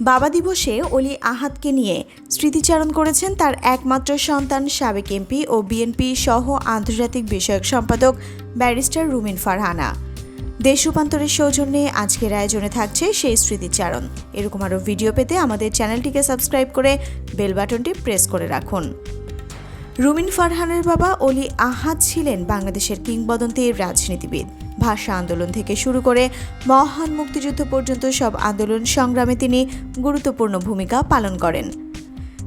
বাবা দিবসে অলি আহাদকে নিয়ে স্মৃতিচারণ করেছেন তার একমাত্র সন্তান সাবেক এমপি ও বিএনপি সহ আন্তর্জাতিক বিষয়ক সম্পাদক ব্যারিস্টার রুমিন ফারহানা। দেশ রূপান্তরের সৌজন্যে আজকের আয়োজনে থাকছে সেই স্মৃতিচারণ। এরকম আরও ভিডিও পেতে আমাদের চ্যানেলটিকে সাবস্ক্রাইব করে বেল বাটনটি প্রেস করে রাখুন। রুমিন ফারহানের বাবা অলি আহাদ ছিলেন বাংলাদেশের কিংবদন্তি রাজনীতিবিদ। ভাষা আন্দোলন থেকে শুরু করে মহান মুক্তিযুদ্ধ পর্যন্ত সব আন্দোলন সংগ্রামে তিনি গুরুত্বপূর্ণ ভূমিকা পালন করেন।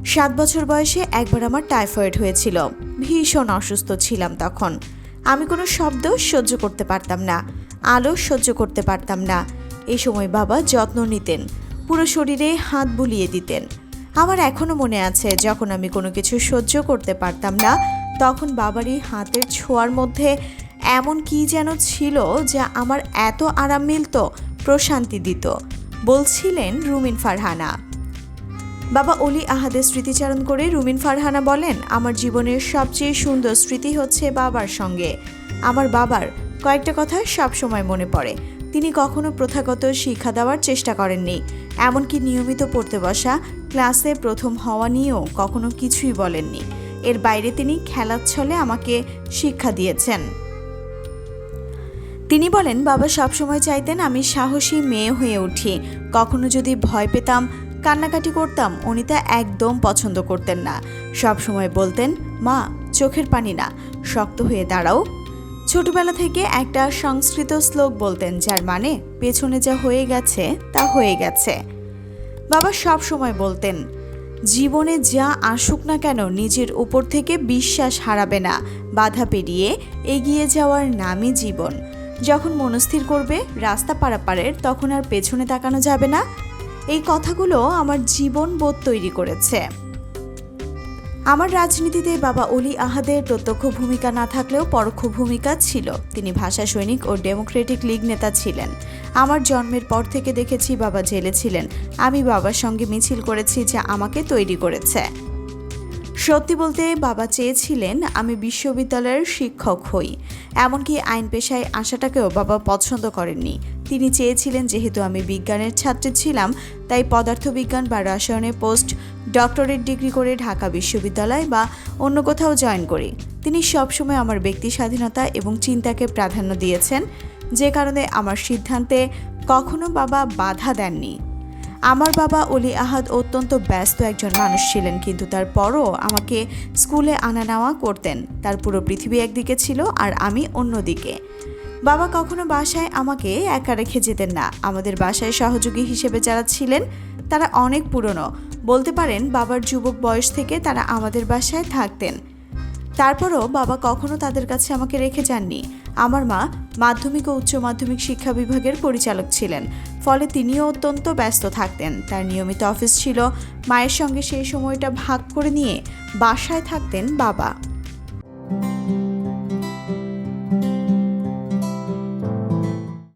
সাত বছর বয়সে একবার আমার টাইফয়েড হয়েছিল। ভীষণ অসুস্থ ছিলাম তখন। আমি কোনো শব্দ সহ্য করতে পারতাম না, আলো সহ্য করতে পারতাম না। এই সময় বাবা যত্ন নিতেন, পুরো শরীরে হাত বুলিয়ে দিতেন। আমার এখনও মনে আছে, যখন আমি কোনো কিছু সহ্য করতে পারতাম না, তখন বাবারই হাতের ছোঁয়ার মধ্যে এমন কি যেন ছিল যা আমার এত আরাম মিলত, প্রশান্তি দিত, বলছিলেন রুমিন ফারহানা। বাবা অলি আহাদের স্মৃতিচারণ করে রুমিন ফারহানা বলেন, আমার জীবনের সবচেয়ে সুন্দর স্মৃতি হচ্ছে বাবার সঙ্গে। আমার বাবার কয়েকটা কথা সবসময় মনে পড়ে। তিনি কখনো প্রথাগত শিক্ষা দেওয়ার চেষ্টা করেননি। এমনকি নিয়মিত পড়তে বসা, ক্লাসে প্রথম হওয়া নিয়েও কখনো কিছুই বলেননি। এর বাইরে তিনি খেলার ছলে আমাকে শিক্ষা দিয়েছেন। তিনি বলেন, বাবা সবসময় চাইতেন আমি সাহসী মেয়ে হয়ে উঠি। কখনো যদি ভয় পেতাম, কান্নাকাটি করতাম, উনি তা একদম পছন্দ করতেন না। সব সময় বলতেন, মা, চোখের পানি না, শক্ত হয়ে দাঁড়াও। ছোটবেলা থেকে একটা সংস্কৃত শ্লোক বলতেন, যার মানে পেছনে যা হয়ে গেছে, তা হয়ে গেছে। বাবা সব সময় বলতেন, জীবনে যা আসুক না কেন, নিজের উপর থেকে বিশ্বাস হারাবে না। বাধা পেরিয়ে এগিয়ে যাওয়ার নামই জীবন। যখন মনস্থির করবে রাস্তা পারাপারের, তখন আর পেছনে তাকানো যাবে না। এই কথাগুলো আমার জীবন বোধ তৈরি করেছে। আমার রাজনীতিতে বাবা অলি আহাদের প্রত্যক্ষ ভূমিকা না থাকলেও পরোক্ষ ভূমিকা ছিল। তিনি ভাষা সৈনিক ও ডেমোক্রেটিক লীগ নেতা ছিলেন। আমার জন্মের পর থেকে দেখেছি বাবা জেলে ছিলেন। আমি বাবার সঙ্গে মিছিল করেছি যা আমাকে তৈরি করেছে। সত্যি বলতে বাবা চেয়েছিলেন আমি বিশ্ববিদ্যালয়ের শিক্ষক হই। এমনকি আইন পেশায় আসাটাকেও বাবা পছন্দ করেননি। তিনি চেয়েছিলেন যেহেতু আমি বিজ্ঞানের ছাত্রী ছিলাম, তাই পদার্থবিজ্ঞান বা রসায়নে পোস্ট ডক্টরেট ডিগ্রি করে ঢাকা বিশ্ববিদ্যালয় বা অন্য কোথাও জয়েন করি। তিনি সবসময় আমার ব্যক্তি স্বাধীনতা এবং চিন্তাকে প্রাধান্য দিয়েছেন, যে কারণে আমার সিদ্ধান্তে কখনো বাবা বাধা দেননি। আমার বাবা অলি আহাদ অত্যন্ত ব্যস্ত একজন মানুষ ছিলেন, কিন্তু তারপরও আমাকে স্কুলে আনা নেওয়া করতেন। তার পুরো পৃথিবী একদিকে ছিল আর আমি অন্যদিকে। বাবা কখনো বাসায় আমাকে একা রেখে যেতেন না। আমাদের বাসায় সহযোগী হিসেবে যারা ছিলেন, তারা অনেক পুরনো। বলতে পারেন, বাবার যুবক বয়স থেকে তারা আমাদের বাসায় থাকতেন। তারপরও বাবা কখনো তাদের কাছে আমাকে রেখে যাননি। আমার মা মাধ্যমিক ও উচ্চ মাধ্যমিক শিক্ষা বিভাগের পরিচালক ছিলেন। ফলে তিনিও অত্যন্ত ব্যস্ত থাকতেন। তার নিয়মিত অফিস ছিল। মায়ের সঙ্গে সেই সময়টা ভাগ করে নিয়ে বাসায় থাকতেন বাবা।